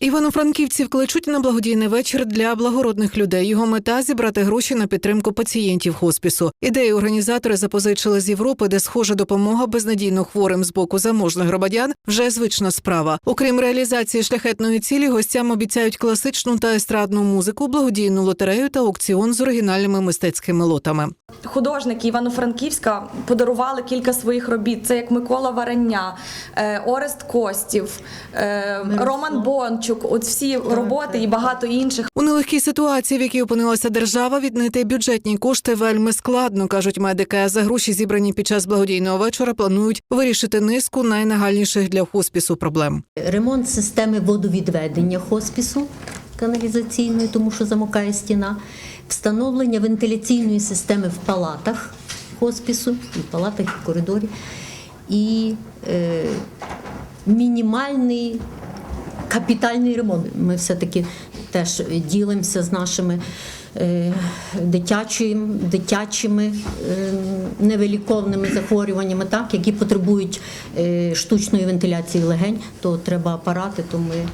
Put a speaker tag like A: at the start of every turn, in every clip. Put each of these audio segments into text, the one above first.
A: Івано-франківців кличуть на благодійний вечір для благородних людей. Його мета зібрати гроші на підтримку пацієнтів хоспісу. Ідею організатори запозичили з Європи, де схожа допомога безнадійно хворим з боку заможних громадян вже звична справа. Окрім реалізації шляхетної цілі, гостям обіцяють класичну та естрадну музику, благодійну лотерею та аукціон з оригінальними мистецькими лотами.
B: Художники Івано-Франківська подарували кілька своїх робіт. Це як Микола Варення, е, Орест Костів, е, Роман Бончук. От всі роботи і багато інших.
A: У нелегкій ситуації, в якій опинилася держава, віднайти бюджетні кошти вельми складно, кажуть медики. За гроші, зібрані під час благодійного вечора, планують вирішити низку найнагальніших для хоспісу проблем.
C: ремонт системи водовідведення хоспісу каналізаційної, тому що замокає стіна, встановлення вентиляційної системи в палатах хоспісу, і в палатах, і в коридорі, і е, мінімальний капітальний ремонт. Ми все-таки теж ділимося з нашими е, дитячими, дитячими е, невиліковними захворюваннями, так, які потребують е, штучної вентиляції легень, то треба апарати, то ми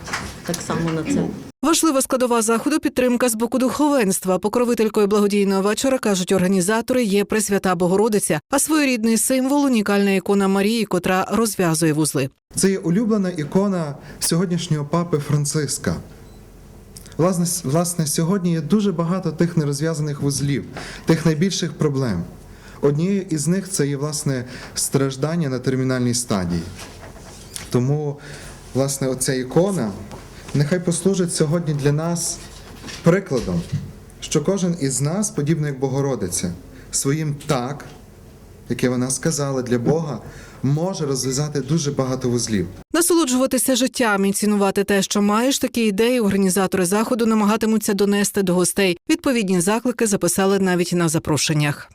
C: так само на це.
A: Важлива складова заходу підтримка з боку духовенства. Покровителькою благодійного вечора кажуть організатори є Пресвята Богородиця, а своєрідний символ унікальна ікона Марії, котра розв'язує вузли.
D: Це є улюблена ікона сьогоднішнього папи Франциска. Власне, власне, сьогодні є дуже багато тих нерозв'язаних вузлів, тих найбільших проблем. Однією із них це є власне страждання на термінальній стадії. Тому, власне, оця ікона нехай послужить сьогодні для нас прикладом, що кожен із нас, подібно як Богородиця, своїм так, яке вона сказала для Бога, може розв'язати дуже багато вузлів.
A: Насолоджуватися життям і цінувати те, що маєш, такі ідеї організатори заходу намагатимуться донести до гостей. Відповідні заклики записали навіть на запрошеннях.